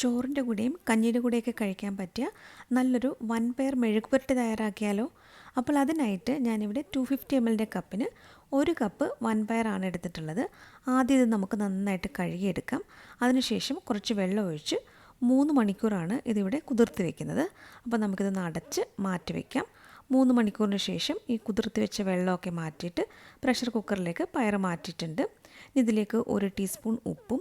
ചോറിന്റെ കൂടെയും കഞ്ഞിയുടെ കൂടെയൊക്കെ കഴിക്കാൻ പറ്റിയ നല്ലൊരു വൺ പയർ മെഴുകുപുരട്ടി തയ്യാറാക്കിയാലോ? അപ്പോൾ അതിനായിട്ട് ഞാനിവിടെ ടു ഫിഫ്റ്റി എം എല്ലിന്റെ കപ്പിന് ഒരു കപ്പ് വൺ പയറാണ് എടുത്തിട്ടുള്ളത്. ആദ്യം ഇത് നമുക്ക് നന്നായിട്ട് കഴുകിയെടുക്കാം. അതിനുശേഷം കുറച്ച് വെള്ളം ഒഴിച്ച് മൂന്ന് മണിക്കൂറാണ് ഇതിവിടെ കുതിർത്ത് വെക്കുന്നത്. അപ്പോൾ നമുക്കിത് അടച്ച് മാറ്റി വയ്ക്കാം മൂന്ന് മണിക്കൂറിന് ശേഷം ഈ കുതിർത്ത് വെച്ച വെള്ളമൊക്കെ മാറ്റിയിട്ട് പ്രഷർ കുക്കറിലേക്ക് പയർ മാറ്റിയിട്ടുണ്ട്. ഇതിലേക്ക് ഒരു ടീസ്പൂൺ ഉപ്പും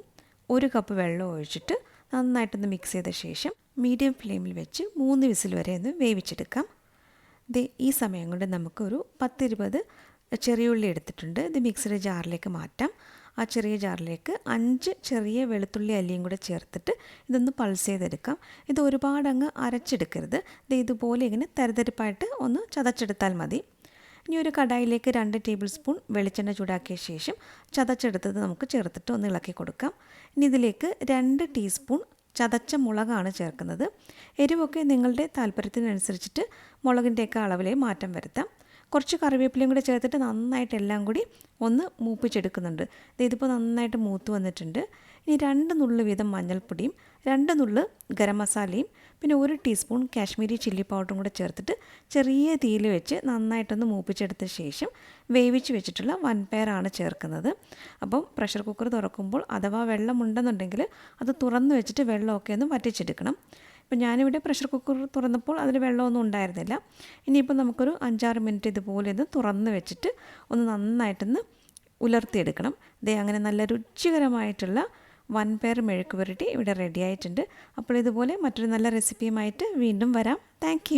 ഒരു കപ്പ് വെള്ളം ഒഴിച്ചിട്ട് നന്നായിട്ടൊന്ന് മിക്സ് ചെയ്ത ശേഷം മീഡിയം ഫ്ലെയിമിൽ വെച്ച് മൂന്ന് വിസിൽ വരെ ഒന്ന് വേവിച്ചെടുക്കാം. ഇത് ഈ സമയം കൊണ്ട് നമുക്കൊരു പത്തിരുപത് ചെറിയ ഉള്ളി എടുത്തിട്ടുണ്ട്. ഇത് മിക്സിയുടെ ജാറിലേക്ക് മാറ്റാം. ആ ചെറിയ ജാറിലേക്ക് അഞ്ച് ചെറിയ വെളുത്തുള്ളി അല്ലിയും കൂടെ ചേർത്തിട്ട് ഇതൊന്ന് പൾസ് ചെയ്തെടുക്കാം. ഇത് ഒരുപാട് അങ്ങ് അരച്ചെടുക്കരുത്. ഇത് ഇതുപോലെ ഇങ്ങനെ തരിതരിപ്പായിട്ട് ഒന്ന് ചതച്ചെടുത്താൽ മതി. ഇനി ഒരു കടായിലേക്ക് രണ്ട് ടേബിൾ സ്പൂൺ വെളിച്ചെണ്ണ ചൂടാക്കിയ ശേഷം ചതച്ചെടുത്തത് നമുക്ക് ചേർത്തിട്ട് ഒന്ന് ഇളക്കി കൊടുക്കാം. ഇനി ഇതിലേക്ക് രണ്ട് ടീസ്പൂൺ ചതച്ച മുളകാണ് ചേർക്കുന്നത്. എരിവൊക്കെ നിങ്ങളുടെ താല്പര്യത്തിനനുസരിച്ചിട്ട് മുളകിന്റെയൊക്കെ അളവിലെ മാറ്റം വരുത്താം. കുറച്ച് കറിവേപ്പിലയും കൂടി ചേർത്തിട്ട് നന്നായിട്ട് എല്ലാം കൂടി ഒന്ന് മൂപ്പിച്ചെടുക്കുന്നുണ്ട്. ഇതിപ്പോൾ നന്നായിട്ട് മൂത്ത് വന്നിട്ടുണ്ട്. ഇനി രണ്ട് നുള്ള് വീതം മഞ്ഞൾപ്പൊടിയും രണ്ട് നുള്ള് ഗരം മസാലയും പിന്നെ ഒരു ടീസ്പൂൺ കാശ്മീരി ചില്ലി പൗഡറും കൂടെ ചേർത്തിട്ട് ചെറിയ തീയിൽ വെച്ച് നന്നായിട്ടൊന്ന് മൂപ്പിച്ചെടുത്ത ശേഷം വേവിച്ച് വെച്ചിട്ടുള്ള വൻപയറാണ് ചേർക്കുന്നത്. അപ്പം പ്രഷർ കുക്കർ തുറക്കുമ്പോൾ അഥവാ വെള്ളമുണ്ടെന്നുണ്ടെങ്കിൽ അത് തുറന്ന് വെച്ചിട്ട് വെള്ളമൊക്കെ ഒന്ന് വറ്റിച്ചെടുക്കണം. ഇപ്പം ഞാനിവിടെ പ്രഷർ കുക്കർ തുറന്നപ്പോൾ അതിൽ വെള്ളമൊന്നും ഉണ്ടായിരുന്നില്ല. ഇനിയിപ്പോൾ നമുക്കൊരു അഞ്ചാറ് മിനിറ്റ് ഇതുപോലെ ഒന്ന് തുറന്ന് വെച്ചിട്ട് ഒന്ന് നന്നായിട്ടൊന്ന് ഉലർത്തിയെടുക്കണം. ദേ അങ്ങനെ നല്ല രുചികരമായിട്ടുള്ള വൻപയർ മെഴുക്ക് പുരട്ടി ഇവിടെ റെഡി ആയിട്ടുണ്ട്. അപ്പോൾ ഇതുപോലെ മറ്റൊരു നല്ല റെസിപ്പിയുമായിട്ട് വീണ്ടും വരാം. താങ്ക്